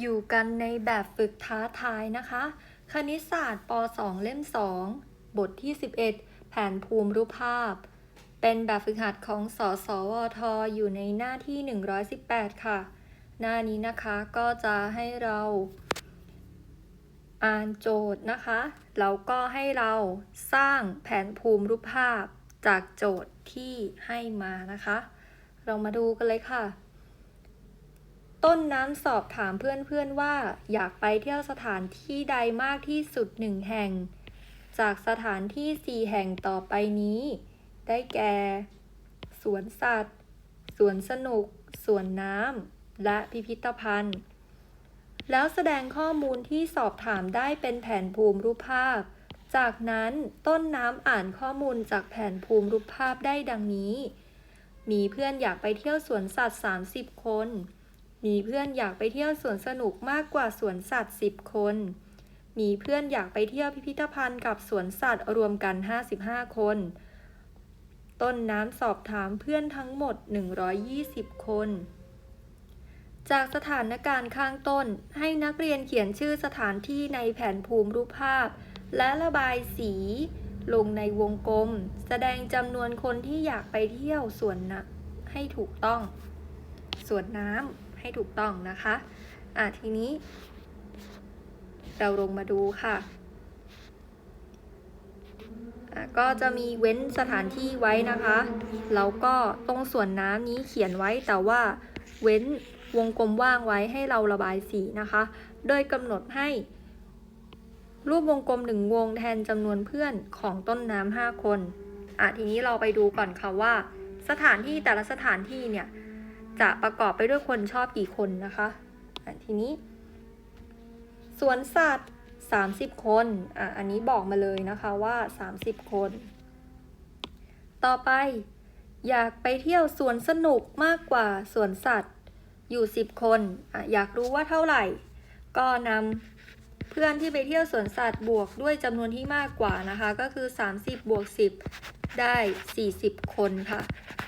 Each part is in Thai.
อยู่กันในแบบฝึกท้าทายนะคะ คณิตศาสตร์ป .2 เล่ม 2 บทที่ 11 แผนภูมิรูปภาพ เป็นแบบฝึกหัดของสสวทอยู่ในหน้าที่ 118 ค่ะ หน้านี้นะคะก็จะให้เราอ่านโจทย์นะคะแล้วก็ให้เราสร้างแผนภูมิรูปภาพจากโจทย์ที่ให้มานะคะ เรามาดูกันเลยค่ะ ต้นน้ำสอบถามเพื่อนๆว่า อยากไปเที่ยวสถานที่ใดมากที่สุดหนึ่งแห่ง จากสถานที่สี่แห่งต่อไปนี้ ได้แก่ สวนสัตว์ สวนสนุก สวนน้ำ และพิพิธภัณฑ์ แล้วแสดงข้อมูลที่สอบถามได้เป็นแผนภูมิรูปภาพ จากนั้นต้นน้ำอ่านข้อมูลจากแผนภูมิรูปภาพได้ดังนี้ มีเพื่อนอยากไปเที่ยวสวนสัตว์ 30 คน มีเพื่อนอยากไปเที่ยวสวนสนุกมากกว่าสวนสัตว์ 10 คน มีเพื่อนอยากไปเที่ยวพิพิธภัณฑ์กับสวนสัตว์รวมกัน 55 คน ต้นน้ำสอบถามเพื่อนทั้งหมด 120 คน จากสถานการณ์ข้างต้นให้นักเรียนเขียนชื่อสถานที่ในแผนภูมิรูปภาพ และระบายสีลงในวงกลม แสดงจำนวนคนที่อยากไปเที่ยวสวนน้ำให้ถูกต้อง สวนน้ำ ให้ถูกต้องนะคะอะทีนี้ เราลงมาดูค่ะอะก็จะมีเว้นสถานที่ไว้นะคะ แล้วก็ตรงส่วนน้ำนี้เขียนไว้แต่ว่าเว้นวงกลมว่างไว้ให้เราระบายสีนะคะ โดยกำหนดให้ รูปวงกลมหนึ่งวงแทนจำนวนเพื่อนของต้นน้ำห้าคน อะทีนี้เราไปดูก่อนค่ะว่า สถานที่แต่ละสถานที่เนี่ย จะประกอบไปด้วยคนชอบกี่คนนะคะอะทีนี้ สวนสัตว์ 30 คนอะอันนี้บอกมาเลยนะคะว่า 30 คน ต่อไปอยากไปเที่ยวสวนสนุกมากกว่าสวนสัตว์อยู่ 10 คนอะอยากรู้ว่าเท่าไหร่ ก็นำ เพื่อนที่ไปเที่ยวสวนสัตว์บวกด้วยจำนวนที่มากกว่านะคะ ก็คือ 30บวก10 ได้ 40 คนค่ะ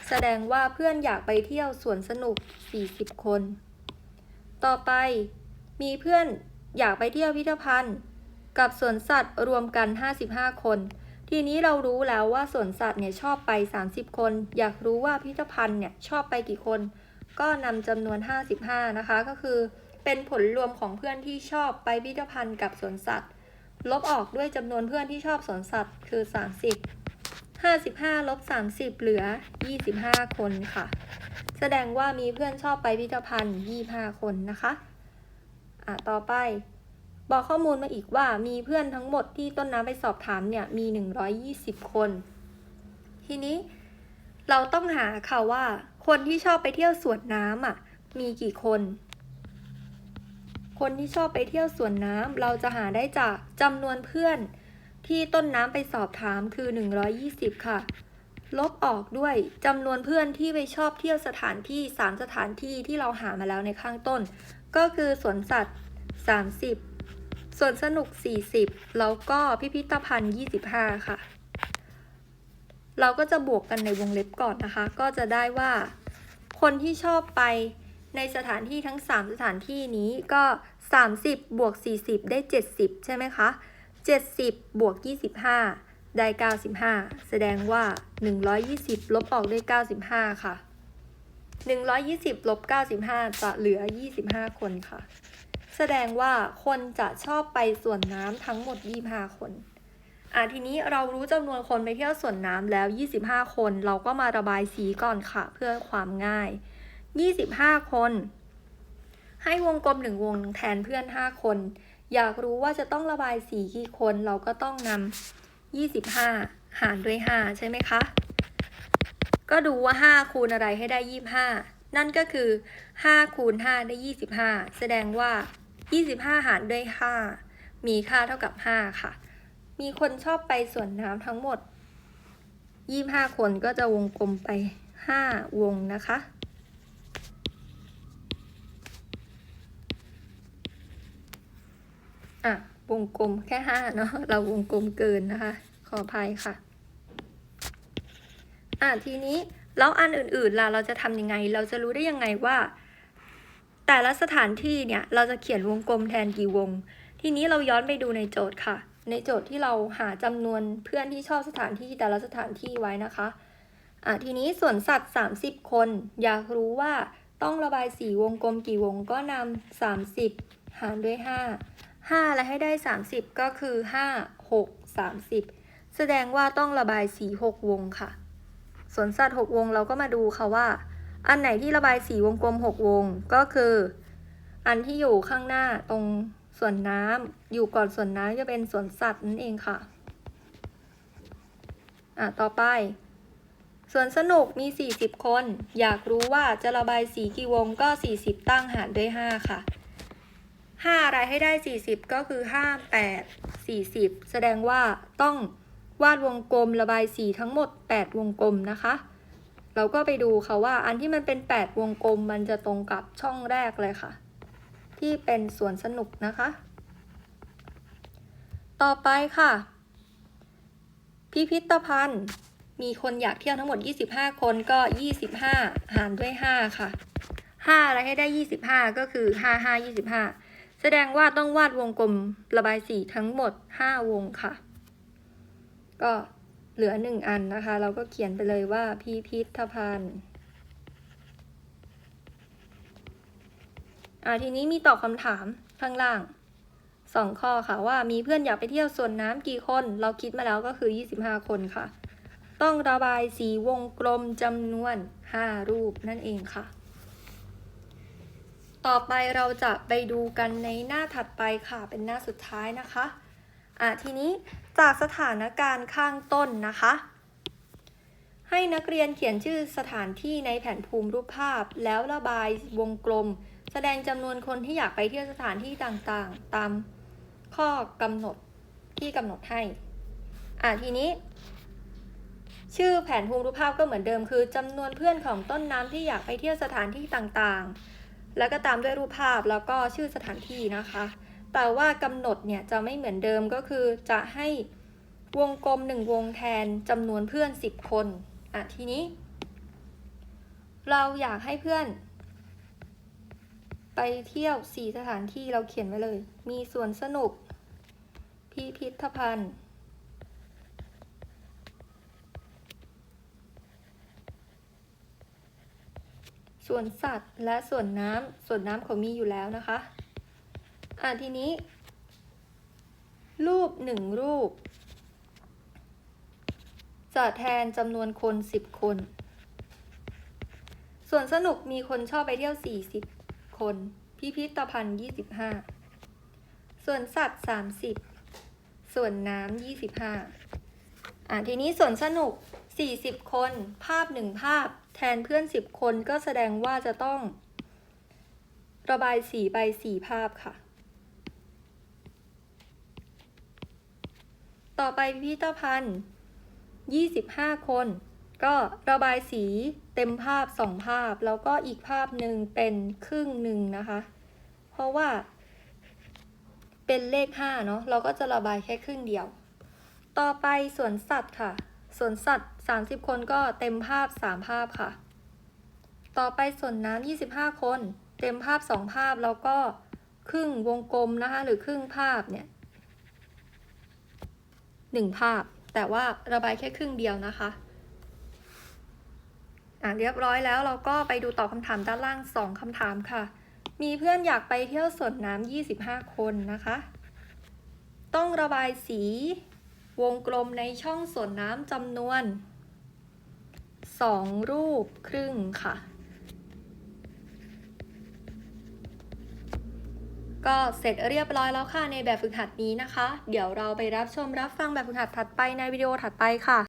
แสดงว่าเพื่อนอยากไปเที่ยวสวนสนุก 40 คน ต่อไปมีเพื่อนอยากไปเที่ยวพิพิธภัณฑ์ กับสวนสัตว์รวมกัน 55 คน ทีนี้เรารู้แล้วว่าสวนสัตว์เนี่ยชอบไป 30 คน อยากรู้ว่าพิพิธภัณฑ์เนี่ยชอบไปกี่คน ก็นำจำนวน 55 นะคะก็คือ เป็นผลรวมของเพื่อนที่ชอบไปพิพิธภัณฑ์กับสวนสัตว์ ลบออกด้วยจำนวนเพื่อนที่ชอบสวนสัตว์คือ 30 55ลบ30 เหลือ 25 คนค่ะ แสดงว่ามีเพื่อนชอบไปพิพิธภัณฑ์ 25 คนนะคะอะต่อไป บอกข้อมูลมาอีกว่ามีเพื่อนทั้งหมดที่ต้นน้ำไปสอบถามเนี่ยมี 120 คน ทีนี้เราต้องหาค่ะว่าคนที่ชอบไปเที่ยวสวนน้ำอะมีกี่คน คนที่ชอบไปเที่ยวสวนน้ำเราจะหาได้จากจำนวนเพื่อน ที่ต้นน้ำไปสอบถามคือ 120 ค่ะ ลบออกด้วยจำนวนเพื่อนที่ไปชอบเที่ยวสถานที่ 3 สถานที่ที่เราหามาแล้วในข้างต้น ก็คือสวนสัตว์ 30 สวนสนุก 40 แล้วก็พิพิธภัณฑ์ 25 ค่ะ เราก็จะบวกกันในวงเล็บก่อนนะคะ ก็จะได้ว่า คนที่ชอบไป ในสถานที่ทั้ง 3 สถานที่นี้ก็ 30 บวก 40 ได้ 70 ใช่ไหมคะ 70 บวก 25 ได้ 95 แสดงว่า 120 ลบออกได้ 95 ค่ะ 120 ลบ 95 จะเหลือ 25 คนค่ะ แสดงว่าคนจะชอบไปสวนน้ำทั้งหมด 25 คนอะทีนี้เรารู้จำนวนคนไปเที่ยวสวนน้ำแล้ว 25 คน เราก็มาระบายสีก่อนค่ะ เพื่อความง่าย 25 คน ให้วงกลมหนึ่งวงแทนเพื่อน 5 คน อยากรู้ว่าจะต้องระบายสีกี่คนเราก็ต้องนำ25 หารด้วย 5 ใช่ไหมคะ ก็ดูว่า 5 คูณอะไรให้ได้ 25 นั่นก็คือ 5 คูณ 5 ได้ 25 แสดงว่า 25 หารด้วย 5 มีค่าเท่ากับ 5 ค่ะ มีคนชอบไปสวนน้ำทั้งหมด 25 คนก็จะวงกลมไป 5 วงนะคะ อะ วงกลมแค่5เนาะ เราวงกลมเกินนะคะ ขออภัยค่ะ อะ ทีนี้แล้วอันอื่นๆล่ะ เราจะทำยังไง เราจะรู้ได้ยังไงว่าแแต่ละสถานที่เนี่ย เราจะเขียนวงกลมแทนกี่วง ทีนี้เราย้อนไปดูในโจทย์ค่ะ ในโจทย์ที่เราหาจำนวนเพื่อนที่ชอบสถานที่แต่ละสถานที่ไว้นะคะ อะ ทีนี้ส่วนสัตว์ 30 คน อยากรู้ว่าต้องระบายสีวงกลมกี่วงก็นำ30 หารด้วย 5 5 และให้ได้ 30 ก็คือ 5 6 30 แสดงว่าต้องระบายสี 6 วงค่ะ สวนสัตว์ 6 วงเราก็มาดูค่ะว่า อันไหนที่ระบายสีวงกลม 6 วงก็คือ อันที่อยู่ข้างหน้าตรงส่วนน้ำอยู่ก่อนส่วนน้ำจะเป็นสวนสัตว์นั่นเองค่ะ อะ ต่อไปสวนสนุกมี 40 คน อยากรู้ว่าจะระบายสีกี่วงก็ 40 ตั้งหารด้วย 5 ค่ะ 5 อะไรให้ได้ 40 ก็คือ 5 8 40 แสดงว่าต้องวาดวงกลมระบายสีทั้งหมด 8 วงกลมนะคะ เราก็ไปดูค่ะว่าอันที่มันเป็น 8 วงกลมมันจะตรงกับช่องแรกเลยค่ะ ที่เป็นสวนสนุกนะคะ ต่อไปค่ะ พิพิธภัณฑ์มีคนอยากเที่ยวทั้งหมด 25 คนก็ 25 หารด้วย 5 ค่ะ 5 อะไรให้ได้ 25 ก็คือ 5 5 25 แสดงว่าต้องวาดวงกลมระบายสีทั้งหมด 5 วงค่ะ ก็เหลือ 1 อันนะคะ เราก็เขียนไปเลยว่าพิพิธภัณฑ์อ่าทีนี้มีตอบคำถามข้างล่างสองข้อค่ะว่ามีเพื่อนอยากไปเที่ยวสวนน้ำกี่คน เราคิดมาแล้วก็คือ 25 คนค่ะ ต้องระบายสีวงกลมจำนวน 5 รูปนั่นเองค่ะ ต่อไปเราจะไปดูกันในหน้าถัดไปค่ะเป็นหน้าสุดท้ายนะคะอะทีนี้จากสถานการณ์ข้างต้นนะคะ ให้นักเรียนเขียนชื่อสถานที่ในแผนภูมิรูปภาพ แล้วระบายวงกลม แสดงจำนวนคนที่อยากไปเที่ยวสถานที่ต่างๆ ตามข้อกำหนดที่กำหนดให้อะทีนี้ ชื่อแผนภูมิรูปภาพก็เหมือนเดิมคือจำนวนเพื่อนของต้นน้ำที่อยากไปเที่ยวสถานที่ต่างๆ แล้วก็ตามด้วยรูปภาพแล้วก็ชื่อสถานที่นะคะ แต่ว่ากำหนดเนี่ยจะไม่เหมือนเดิมก็คือจะให้วงกลมหนึ่งวงแทนจำนวนเพื่อน 10 คนอะทีนี้ เราอยากให้เพื่อน ไปเที่ยวสี่สถานที่เราเขียนไว้เลย มีสวนสนุก พิพิธภัณฑ์ สวนสัตว์และส่วนน้ำส่วนน้ำเขามีอยู่แล้วนะคะอะทีนี้ รูปหนึ่งรูป จะแทนจำนวนคนสิบคน ส่วนสนุกมีคนชอบไปเที่ยวสี่สิบคน พิพิธภัณฑ์ยี่สิบห้าส่วนสัตว์สามสิบส่วนน้ำยี่สิบห้าอะทีนี้ส่วนสนุกสี่สิบคน ภาพหนึ่งภาพ ทนเพื่อนสิบคนก็แสดงว่าจะต้อง ระบายสีไปสี่ภาพค่ะ ต่อไปพิพิธภัณฑ์ 25 คน ก็ระบายสีเต็มภาพ2ภาพ แล้วก็อีกภาพหนึ่งเป็นครึ่งหนึ่งนะคะ เพราะว่า เป็นเลข 5 เนาะเราก็จะระบายแค่ครึ่งเดียว ต่อไปสวนสัตว์ค่ะ สวนสัตว์ 30 คนก็เต็มภาพ 3 ภาพค่ะ ต่อไปสวนน้ำ25 คน เต็มภาพ 2 ภาพแล้วก็ครึ่งวงกลมนะคะ หรือครึ่งภาพเนี่ยหนึ่งภาพ แต่ว่าระบายแค่ครึ่งเดียวนะคะ อะเรียบร้อยแล้วเราก็ไปดูตอบคำถามด้านล่างสองคำถามค่ะ มีเพื่อนอยากไปเที่ยวสวนน้ำ25 คนนะคะ ต้องระบายสี วงกลมในช่องส่วนน้ำจำนวน 2 รูปครึ่งค่ะ ก็เสร็จเรียบร้อยแล้วค่ะในแบบฝึกหัดนี้นะคะ เดี๋ยวเราไปรับชมรับฟังแบบฝึกหัดถัดไปในวิดีโอถัดไปค่ะ